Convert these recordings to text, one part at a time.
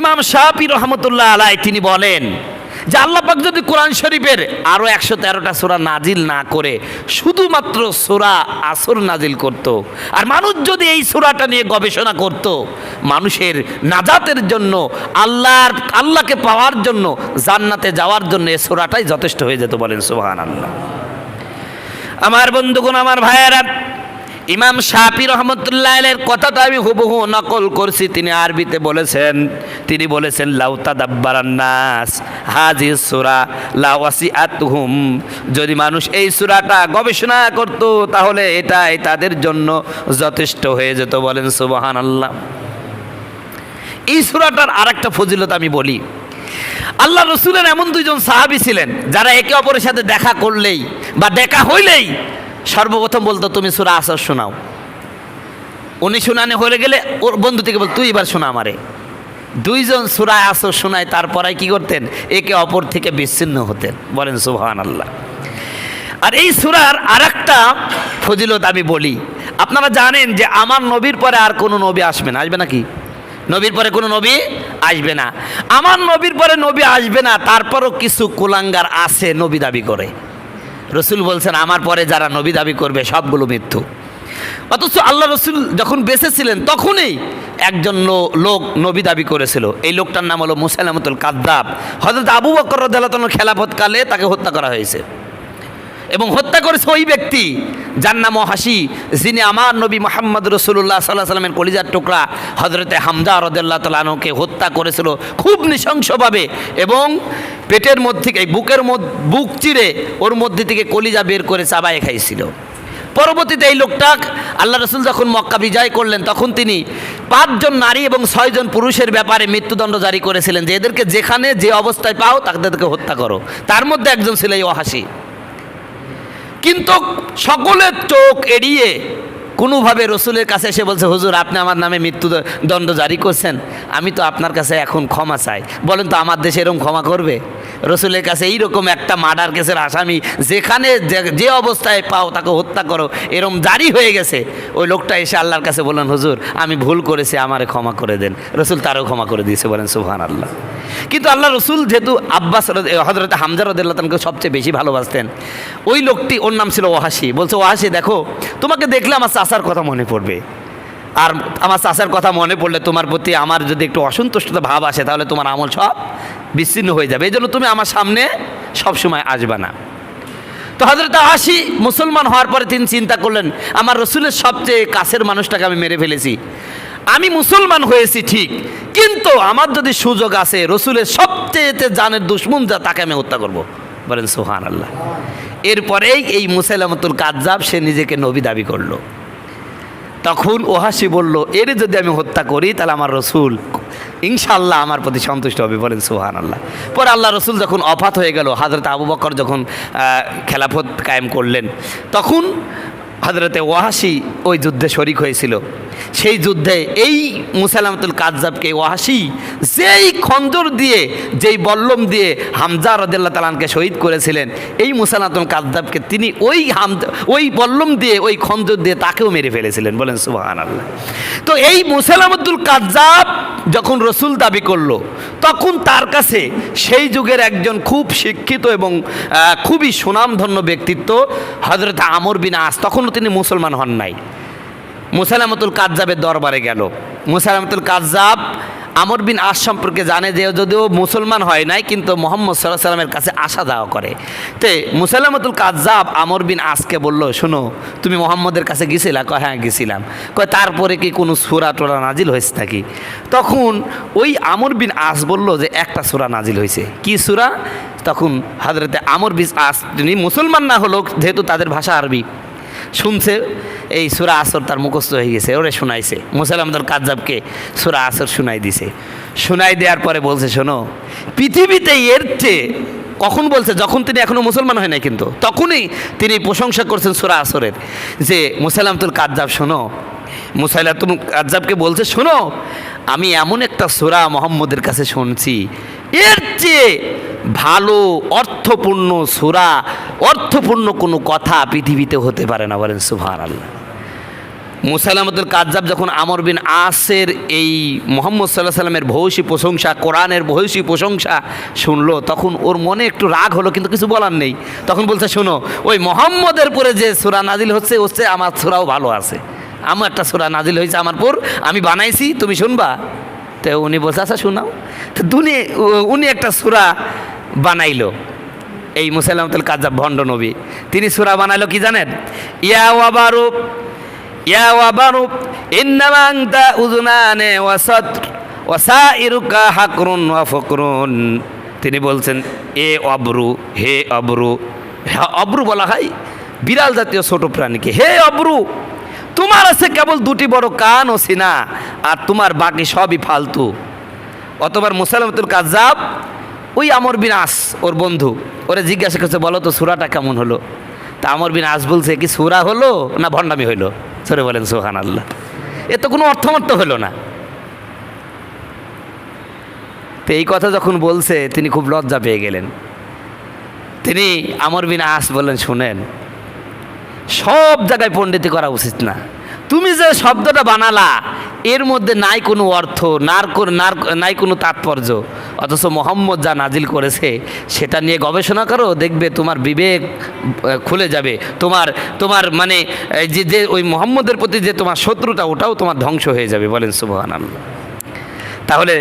ইমাম শাহি রহমতুল্লাহ আলাই তিনি বলেন যে আল্লাহ পাক যদি কোরআন শরীফের আরও একশো তেরোটা সোরা নাজিল না করে শুধুমাত্র সোরা আসর নাজিল করত। আর মানুষ যদি এই সোরাটা নিয়ে গবেষণা করত, মানুষের নাজাতের জন্য, আল্লাহর, আল্লাহকে পাওয়ার জন্য, জান্নাতে যাওয়ার জন্য এই সোরাটাই যথেষ্ট হয়ে যেত বলেন সুহান আল্লাহ আমার বন্ধুগণ, আমার ভাইয়েরা ইমাম শাহি রহমতুল্লাহ এর কথা তো আমি হুবহু নকল করছি। তিনি আরবিতে বলেছেন, তিনি বলেছেন লাউতা দাব্বারান্নাস হাজি সুরা লাওয়াসি আতহুম যদি মানুষ এই সুরাটা গবেষণা করত, তাহলে এটাই তাদের জন্য যথেষ্ট হয়ে যেত বলেন সুবাহান আল্লাহ এই সুরাটার আর একটা ফজিলত আমি বলি। আল্লাহ রসুলের এমন দুইজন সাহাবি ছিলেন, যারা একে অপরের সাথে দেখা করলেই বা দেখা হইলেই সর্বপ্রথম বলতো, তুমি সুরা আসর শোনাও। উনি শোনানে হয়ে গেলে ওর বন্ধু থেকে বল তুই এবার শোনা আমারে। দুইজন সুরায় আসর শোনায়, তারপরে কি করতেন? একে অপর থেকে বিচ্ছিন্ন হতেন। বলেন সুবহান আল্লাহ আর এই সুরার আর একটা ফজিলত আমি বলি। আপনারা জানেন যে আমার নবীর পরে আর কোনো নবী আসবে না। আসবে না কি? নবীর পরে কোনো নবী আসবে না। আমার নবীর পরে নবী আসবে না, তারপরও কিছু কুলাঙ্গার আছে নবী দাবি করে। রসুল বলছেন, আমার পরে যারা নবী দাবি করবে, সবগুলো মৃত্যু। অথচ আল্লাহ রসুল যখন বেঁচে ছিলেন তখনই একজন লোক নবী দাবি করেছিল। এই লোকটার নাম হলো মুসাইলামতুল কাদ্দাব। হজরত আবু বকর রদালতন খেলাফতকালে তাকে হত্যা করা হয়েছে। এবং হত্যা করেছে ওই ব্যক্তি। যার নাম হাসি, যিনি আমার নবী মোহাম্মদ রসুল্লাহ সাল্লাহ সাল্লামের কলিজার টুকরা হজরতে হামজা রদুল্লাহ তালানুকে হত্যা করেছিল খুব নৃশংসভাবে এবং পেটের মধ্যে বুকের বুক চিরে ওর মধ্যে থেকে কলিজা বের করে চাবায় খাইছিল। পরবর্তীতে এই লোকটা আল্লাহ রসুল যখন মক্কা বিজয় করলেন, তখন তিনি পাঁচজন নারী এবং ছয়জন পুরুষের ব্যাপারে মৃত্যুদণ্ড জারি করেছিলেন যে এদেরকে যেখানে যে অবস্থায় পাও তাদেরকে হত্যা করো। তার মধ্যে একজন ছিল এই ওহাসি কিন্তু সকলের চোখ এড়িয়ে কোনোভাবে রসুলের কাছে এসে বলছে, হুজুর, আপনি আমার নামে মৃত্যু দণ্ড জারি করছেন। আমি তো আপনার কাছে এখন ক্ষমা চাই। বলেন তো, আমার দেশে এরকম ক্ষমা করবে? রসুলের কাছে এইরকম একটা মার্ডার কেসের আসামি, যেখানে যে- অবস্থায় পাও তাকে হত্যা করো, এরম জারি হয়ে গেছে। ওই লোকটা এসে আল্লাহর কাছে বললেন, হুজুর, আমি ভুল করেছি, আমারে ক্ষমা করে দেন। রসুল তারও ক্ষমা করে দিয়েছে, বলেন সুহান আল্লাহ কিন্তু আল্লাহ রসুল যেহেতু আব্বাস হজরত হামজা রদুল্লাহকে সবচেয়ে বেশি ভালোবাসতেন, ওই লোকটি, ওর নাম ছিল ওহাসি বলছে ওহাসি দেখো, তোমাকে দেখলে আমার চাষার কথা মনে পড়বে। আর আমার চাষার কথা মনে পড়লে তোমার প্রতি আমার যদি একটু অসন্তুষ্টতা ভাব আসে, তাহলে তোমার আমল সব বিচ্ছিন্ন হয়ে যাবে। এই জন্য তুমি আমার সামনে সবসময় আসবে না। তো হজরত আসি মুসলমান হওয়ার পরে তিনি চিন্তা করলেন, আমার রসুলের সবচেয়ে কাছের মানুষটাকে আমি মেরে ফেলেছি। আমি মুসলমান হয়েছি ঠিক, কিন্তু আমার যদি সুযোগ আছে রসুলের সবচেয়ে জানের দুশ্মন যা, তাকে আমি হত্যা করব। বলেন সোহান আল্লাহ এরপরেই এই মুসাইলামতুল কাজ্জাব, সে নিজেকে নবী দাবি করল। তখন ওহাসি বলল, এর যদি আমি হত্যা করি, তাহলে আমার রসুল ইনশাল্লাহ আমার প্রতি সন্তুষ্ট হবে। বলেন সুহান আল্লাহ পরে আল্লাহ রসুল যখন অফাত হয়ে গেল, হাজরত আবু বকর যখন খেলাফত কায়েম করলেন, তখন হজরতে ওয়াহাসি ওই যুদ্ধে শরিক হয়েছিল। সেই যুদ্ধে এই মুসালামতুল কাজ্জাবকে ওয়াহাসি যেই খঞ্জর দিয়ে, যেই বল্লম দিয়ে হামজা রদুল্লাহ তালানকে শহীদ করেছিলেন, এই মুসালামতুল কাজ্জাবকে তিনি ওই হামজা, ওই বল্লম দিয়ে, ওই খঞ্জর দিয়ে তাকেও মেরে ফেলেছিলেন বলেন সুবাহান আল্লাহ তো এই মুসালামতুল কাজ্জাব যখন রসুল দাবি করল, তখন তার কাছে সেই যুগের একজন খুব শিক্ষিত এবং খুবই সুনামধন্য ব্যক্তিত্ব হজরত আমর বিন আস তখনও তিনি মুসলমান হন নাই। মুসালামতুল কাজ্জাবের দরবারে গেল। মুসালামতুল কাজ্জাব আমর বিন আস সম্পর্কে জানে যে যদিও মুসলমান হয় নাই, কিন্তু মোহাম্মদ সাল্লাহ সাল্লামের কাছে আসা যাওয়া করে। তে মুসালামতুল কাজ্জাব আমর বিন আসকে বলল, শোনো, তুমি মোহাম্মদের কাছে গেছিলা? কয় হ্যাঁ গেছিলাম। কয়, তারপরে কি কোনো সুরা টোরা নাজিল হয়েছে নাকি? তখন ওই আমর বিন আস বলল যে, একটা সুরা নাজিল হয়েছে। কি সুরা? তখন হাজরতে আমর বিন আস, তিনি মুসলমান না হলো যেহেতু তাদের ভাষা আরবি। শুনছে, এই সুরা আসর তার মুখস্থ হয়ে গেছে, ওরে শোনাইছে। মুসালামদর কাজ্জাবকে সুরা আসর শুনাই দিছে। শুনাই দেওয়ার পরে বলছে, শোনো, পৃথিবীতে এর চেয়ে, কখন বলছে, যখন তিনি এখনও মুসলমান হয় নাই কিন্তু, তখনই তিনি প্রশংসা করছেন সুরা আসরের, যে মুসালামতুল কাজ্জাব, শোনো মুসাইলাতুল কাজ্জাবকে বলছে, শোনো, আমি এমন একটা সুরা মোহাম্মদের কাছে শুনছি এর চেয়ে ভালো, অর্থপূর্ণ সুরা, অর্থপূর্ণ কোনো কথা পৃথিবীতে হতে পারে না, বলেন সুভার আল্লাহ মুসালামতুল কাজ্জাব যখন আমর বিন আসের এই মোহাম্মদ সাল্লাহ সাল্লামের ভৌসী প্রশংসা, কোরআনের ভৌসী প্রশংসা শুনলো, তখন ওর মনে একটু রাগ হলো, কিন্তু কিছু বলার নেই। তখন বলছে, শোনো, ওই মোহাম্মদের পরে যে সুরা নাজিল হচ্ছে হচ্ছে আমার সুরাও ভালো আছে। আমার একটা সুরা নাজিল হয়েছে আমার পর, আমি বানাইছি, তুমি শুনবা? তো উনি বলছে আচ্ছা শোনাও। তো দুনি উনি একটা সুরা বানাইলো এই মুসাইলামতুল কাজ্জাব ভণ্ড নবী। তিনি সুরা বানাইলো কি জানেন? ইয়া ওয়াবারু ইয়া ওয়াবারু ইন্নামা আনতা উযুনানে ওয়া সাদর ওয়া সাইরুকা হাকরুন ওয়া ফকরুন। তিনি বলছেন এ অব্রু হে অব্রু। হ্যাঁ, অব্রু বলা হয় বিড়াল জাতীয় ছোট প্রাণীকে। হে অব্রু! তোমার আছে কেবল দুটি বড় কান ও সিনা, আর তোমার বাকি সবই ফালতু। অতবার মুসালামতুল কাজাব ওই আমর বিন আস, ওর বন্ধু, ওরে জিজ্ঞাসা করছে, বলো তো সুরাটা কেমন হলো? তা আমর বিন আস বলছে, কি সুরা হলো না ভণ্ডামি হইল সরে বলেন সোহান আল্লাহ এ তো কোনো অর্থমর্থ হলো না। তো এই কথা যখন বলছে, তিনি খুব লজ্জা পেয়ে গেলেন। তিনি আমর বিন আস বললেন, শুনেন সব জায়গায় পণ্ডিতি করা উচিত না। তুমি যে শব্দটা বানালা, এর মধ্যে নাই কোনো অর্থ, নার নার নাই কোনো তাৎপর্য। অথচ মোহাম্মদ যা নাজিল করেছে, সেটা নিয়ে গবেষণা করো, দেখবে তোমার বিবেক খুলে যাবে। তোমার তোমার মানে যে যে ওই মোহাম্মদের প্রতি যে তোমার শত্রুটা ওটাও তোমার ধ্বংস হয়ে যাবে, বলেন সুবহান আল্লাহ তাহলে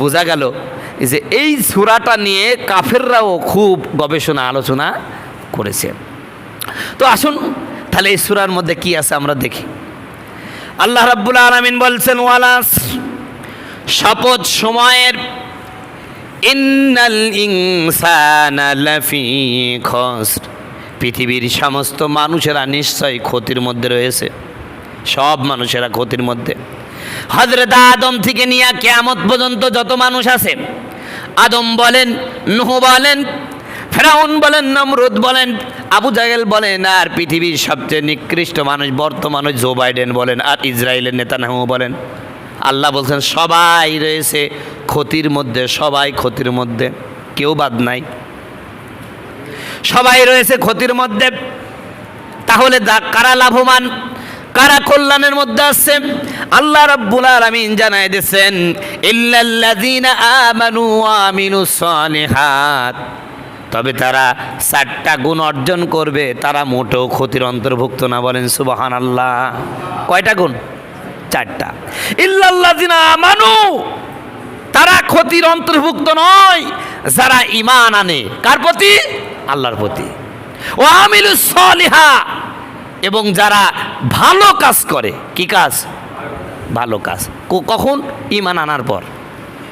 বোঝা গেল যে এই সুরাটা নিয়ে কাফেররাও খুব গবেষণা, আলোচনা করেছে তো আসুন, তাহলে এই সুরার মধ্যে কি আছে আমরা দেখি। আল্লাহ রাব্বুল আলামিন বলছেন ওয়ালাস শপথ সময়ের, ইন্নাল ইনসানা লাফি খসর পৃথিবীর সমস্ত মানুষেরা নিশ্চয়ই ক্ষতির মধ্যে রয়েছে। সব মানুষেরা ক্ষতির মধ্যে। হজরত আদম থেকে নিয়ে কেয়ামত পর্যন্ত যত মানুষ আছে, আদম বলেন, নুহ বলেন, ফেরাউন বলেন, নমরুদ বলেন আবু জাহেল বলেন, আর পৃথিবীর সবচেয়ে নিকৃষ্ট মানুষ বর্তমানে জো বাইডেন বলেন, আর ইসরায়েলের নেতানাহু বলেন। আল্লাহ বলছেন, সবাই রয়েছে ক্ষতির মধ্যে, সবাই ক্ষতির মধ্যে, কেউ বাদ নাই। সবাই রয়েছে ক্ষতির মধ্যে, তাহলে কারা লাভবান, কারা কল্যাণের মধ্যে আছে? আল্লাহ রাব্বুল আলামিন জানাই দিয়েছেন, ইল্লাল্লাযীনা আমানু ওয়া আমিলুস সালিহাত। তবে তারা চারটা গুণ অর্জন করবে, তারা মোটেও ক্ষতির অন্তর্ভুক্ত না, বলেন সুবাহান আল্লাহ কয়টা গুণ? চারটা। ইল্লাল্লাযীনা আমানু, তারা ক্ষতির অন্তর্ভুক্ত নয়, যারা ইমান আনে। কার প্রতি? আল্লাহর প্রতি। ও আমিলু সলিহা, এবং যারা ভালো কাজ করে। কি কাজ? ভালো কাজ। কখন? ইমান আনার পর।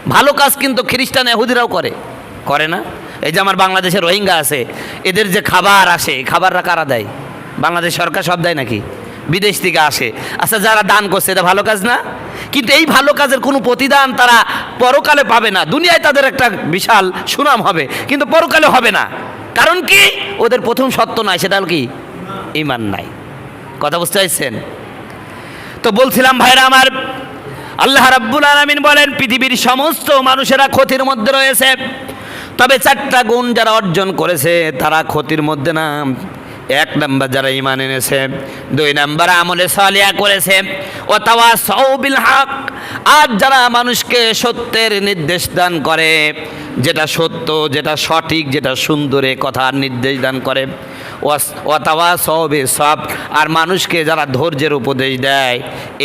ভালো কাজ কিন্তু খ্রিস্টান এহুদিরাও করে। করে না? এই যে আমার বাংলাদেশে রোহিঙ্গা আছে, এদের যে খাবার আসে খাবাররা কারা দেয়? বাংলাদেশ সরকার সব দেয় নাকি? বিদেশ থেকে আসে। আচ্ছা যারা দান করছে, এটা ভালো কাজ না? কিন্তু এই ভালো কাজের কোনো প্রতিদান তারা পরকালে পাবে না। দুনিয়ায় তাদের একটা বিশাল সুনাম হবে, কিন্তু পরকালে হবে না। কারণ কি? ওদের প্রথম সত্য নয় সেটা হলো কি? ইমান নাই। কথা বুঝতে পারছেন? তো বলছিলাম, ভাইরা আমার, আল্লাহ রাব্বুল আলামিন বলেন, পৃথিবীর সমস্ত মানুষেরা ক্ষতির মধ্যে রয়েছে। তবে চারটা গুণ যারা অর্জন করেছে, তারা ক্ষতির মধ্যে না। এক নাম্বার যারা ইমান এনেছে, দুই নাম্বার আমলে সালিয়া করেছে। ও তাওয়া সৌবিল হক। আর যারা মানুষকে সত্যের নির্দেশ দান করে, যেটা সত্য, যেটা সঠিক, যেটা সুন্দরে কথা নির্দেশ দান করে অথবা সবে সব। আর মানুষকে যারা ধৈর্যের উপদেশ দেয়,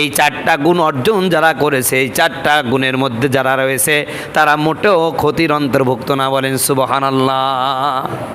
এই চারটা গুণ অর্জন যারা করেছে, এই চারটা গুণের মধ্যে যারা রয়েছে, তারা মোটেও ক্ষতির অন্তর্ভুক্ত না বলেন সুবহানাল্লাহ।